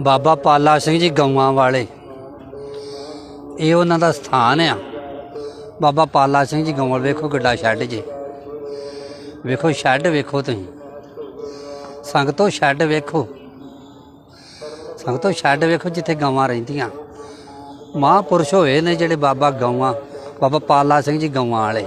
ਬਾਬਾ ਪਾਲਾ ਸਿੰਘ ਜੀ ਗਊਆਂ ਵਾਲੇ। ਇਹ ਉਹਨਾਂ ਦਾ ਸਥਾਨ ਆ। ਬਾਬਾ ਪਾਲਾ ਸਿੰਘ ਜੀ ਗਊਆਂ ਵੇਖੋ ਗੱਡਾ ਛੱਡ ਜੇ। ਵੇਖੋ ਛੱਡ ਵੇਖੋ ਤੁਸੀਂ। ਸੰਗਤੋ ਛੱਡ ਵੇਖੋ। ਸੰਗਤੋ ਛੱਡ ਵੇਖੋ ਜਿੱਥੇ ਗਾਵਾਂ ਰਹਿੰਦੀਆਂ। ਮਹਾਪੁਰਸ਼ ਹੋਏ ਨੇ ਜਿਹੜੇ ਬਾਬਾ ਗਾਵਾਂ ਬਾਬਾ ਪਾਲਾ ਸਿੰਘ ਜੀ ਗਾਵਾਂ ਵਾਲੇ।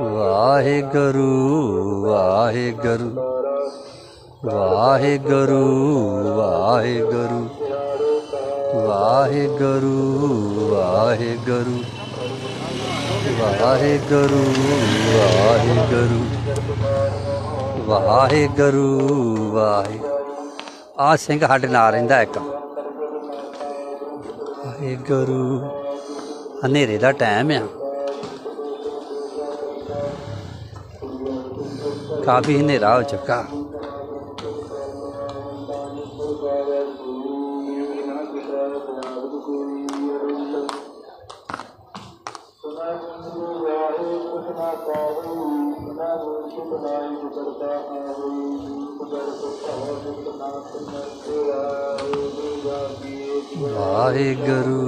ਵਾਹਿਗੁਰੂ ਵਾਹਿਗੁਰੂ। ਵਾਹਿਗੁਰੂ ਵਾਹਿਗੁਰੂ। ਵਾਹਿਗੁਰੂ ਵਾਹਿਗੁਰੂ। ਵਾਹਿਗੁਰੂ ਵਾਹਿਗੁਰੂ। ਵਾਹਿਗੁਰੂ, ਵਾਹਿ ਆ ਸਿੰਘ ਸਾਡੇ ਨਾਲ ਰਹਿੰਦਾ ਇੱਕ। ਵਾਹਿਗੁਰੂ। ਹਨੇਰੇ ਦਾ ਟਾਈਮ ਆ। ਕਾਫੀ ਹਨੇਰਾ ਹੋ ਚੁੱਕਾ। ਵਾਹਿਗੁਰੂ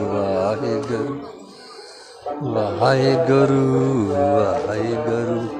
ਵਾਹਿਗੁਰੂ ਵਾਹਿਗੁਰੂ ਵਾਹਿਗੁਰੂ।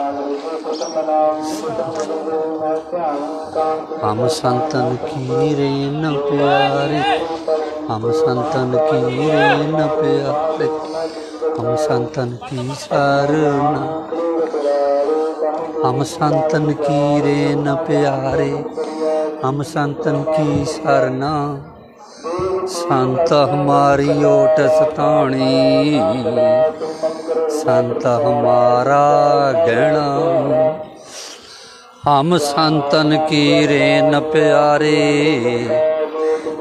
ਹਮ ਸੰਤਨ ਕੀ ਰੇਨ ਪਿਆਰੇ, ਹਮ ਸੰਤਨ ਕੀ ਰੇਨ ਪਿਆਰੇ, ਹਮ ਸੰਤਨ ਕੀ ਸਰਨਾ। ਹਮ ਸੰਤਨ ਕੀ ਰੇਨ ਪਿਆਰੇ, ਹਮ ਸੰਤਨ ਕੀ ਸਰਨਾ। ਸੰਤ ਹਮਾਰੀ ਓਟ ਸਤਾਣੀ ਸੰਤ ਹਮਾਰਾ ਗਹਿਣਾ। ਹਮ ਸੰਤਨ ਕੀ ਰੇਨ ਪਿਆਰੇ।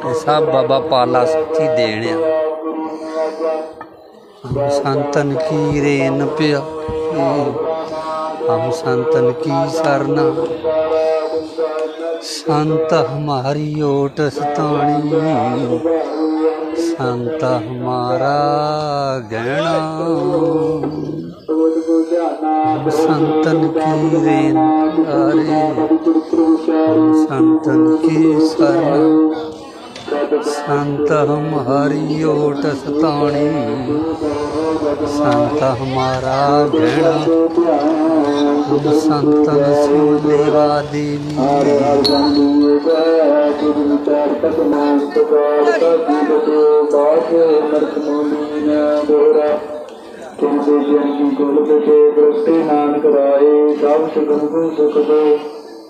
ਇਹ ਸਭ ਬਾਬਾ ਪਾਲਾ ਸੱਚੀ ਦੇਣ ਆ। ਹਮ ਸੰਤਨ ਕੀ ਰੇਨ ਪਿਆਰੇ। ਹਮ ਸੰਤਨ ਕੀ ਸਰਨਾ। ਸੰਤ ਹਮਾਰੀ ਓਟ ਸਤਾਣੀ। ਸੰਤ ਹਮਾਰਾ ਗਹਿਣਾ। ਸੰਤਨ ਕੀ ਰੇਨ ਪਿਆਰੇ ਸੰਤਨ ਕੀ ਸਰਨਾ। ਸੰਤ ਹਮ ਹਰੀ ਓਟ ਸਤਾਣੀ। ਸੰਤ ਹਮਾਰਾ ਗਹਿਣਾ। ਹਮ ਸੰਤਨ ਸੋ ਦੇਵਾ ਦੇਵੀ। ਤੁਮ ਦੇ ਜਨ ਕੀ ਗੁਣ ਦੇ ਦ੍ਰਿਸ਼ਟੀ ਨਾਨਕ ਰਾਏ ਸਭ ਸੁਗਨ ਕੋ ਸੁਖ ਦੇ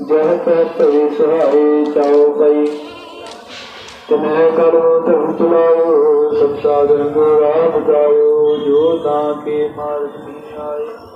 ਜਹ ਤੈ ਭਈ ਸਹਾਈ ਚਾਉ ਪਈ ਤਿਨਹਿ ਕਰੋ ਧਰਮ ਚਲਾਓ ਸਭ ਸਾਧਨ ਗੋਰਾ ਬਚਾਓ ਜੋ ਤਾਂ ਕੇ ਮਾਰਗ ਨਹੀਂ ਆਏ।